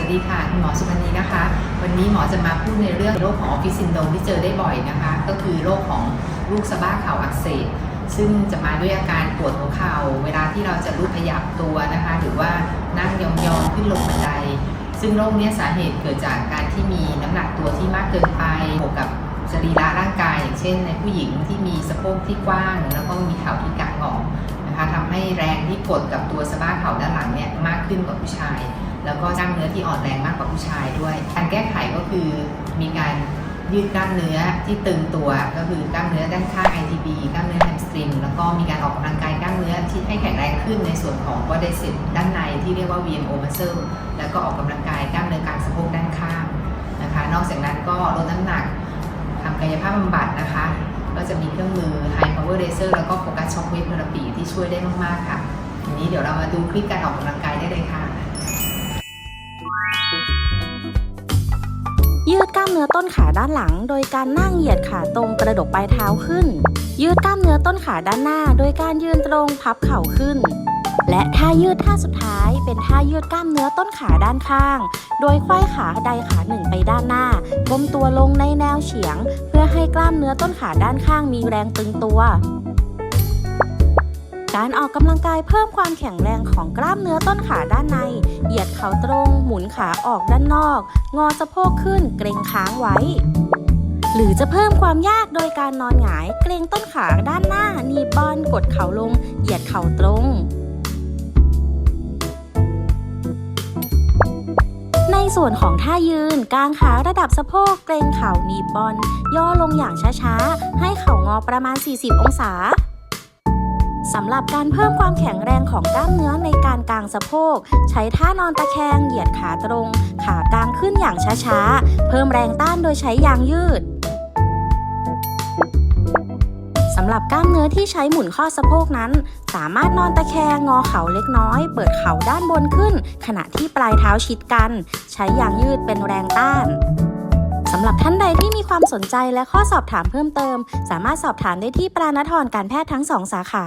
วัสดีค่ะคุณหมอสุพรรณีนะคะ วันนี้หมอจะมาพูดในเรื่องโรคของออฟฟิศซินโดมที่เจอได้บ่อยนะคะ ก็คือโรคของลูกสะบ้าเข่าอักเสบซึ่งจะมาด้วยอาการปวดหัวเข่า เวลาที่เราจะลุกขยับตัวนะคะ หรือว่านั่งยองๆขึ้นลงบันได ซึ่งโรคนี้สาเหตุเกิดจากการที่มีน้ำหนักตัวที่มากเกินไปบวกกับสรีระร่างกาย อย่างเช่น ในผู้หญิงที่มีสะโพกที่กว้าง แล้วก็มีเข่าที่กางออกนะคะ ทำให้แรงที่กดกับตัวสะบ้าเข่าด้านหลังเนี่ยมากขึ้นกว่าผู้ชาย แล้วก็กล้ามเนื้อที่อ่อนแรงมากกว่าผู้ชายด้วย การแก้ไขก็คือมีการยืดกล้ามเนื้อที่ตึงตัวก็คือกล้ามเนื้อด้านข้าง ITB กล้ามเนื้อแฮมสตริงแล้วก็มีการออกกำลังกายกล้ามเนื้อที่ให้แข็งแรงขึ้นในส่วนของ quadricep ด้านในที่เรียกว่า VMO muscle แล้วก็ออกกำลังกายกล้ามเนื้อกลางสะโพกด้านข้างนะคะ นอกจากนั้นก็ลดน้ำหนักทำกายภาพบำบัดนะคะ ก็จะมีเครื่องมือ Power Laser แล้วก็โฟกัสช็อคเวฟเทอราปีที่ช่วยได้มากๆค่ะทีนี้เดี๋ยวเรามาดูคลิปการออกกำลังกายได้เลยค่ะ ยืดกล้ามเนื้อต้นขาด้านหลัง โดยการนั่งเหยียดขาตรงกระดกปลายเท้าขึ้น ยืดกล้ามเนื้อต้นขาด้านหน้า โดยการยืนตรงพับเข่าขึ้น และท่ายืดท่าสุดท้ายเป็นท่ายืดกล้ามเนื้อต้นขาด้านข้าง โดยควายขาใดขาหนึ่งไปด้านหน้า ก้มตัวลงในแนวเฉียง เพื่อให้กล้ามเนื้อต้นขาด้านข้างมีแรงตึงตัว การออกกำลังกายเพิ่มความแข็งแรงของกล้ามเนื้อต้นขาด้านใน เหยียดเข่าตรง หมุนขาออกด้านนอก งอสะโพกขึ้น เกรงค้างไว้หรือจะเพิ่มความยากโดยการนอนหงาย เกรงต้นขาด้านหน้าหนีบบอลกดเข่าลง เหยียดเข่าตรง ในส่วนของท่ายืนกางขาระดับสะโพกเกรงเข่าหนีบบอล ย่อลงอย่างช้าๆ ให้เข่างอประมาณ 40 องศาสำหรับการเพิ่มความแข็งแรงของกล้ามเนื้อในการกางสะโพก ใช้ท่านอนตะแคงเหยียดขาตรง ขากางขึ้นอย่างช้าๆ เพิ่มแรงต้านโดยใช้ยางยืดำหรับกล้ามเนื้อที่ใช้หมุนข้อสะโพกนั้น สามารถนอนตะแคงงอเข่าเล็กน้อย เปิดเข่าด้านบนขึ้น ขณะที่ปลายเท้าชิดกัน ใช้ยางยืดเป็นแรงต้านสำหรับท่านใดที่มีความสนใจและข้อสอบถามเพิ่มเติม สามารถสอบถามได้ที่ปราณทรการแพทย์ทั้งสองสาขา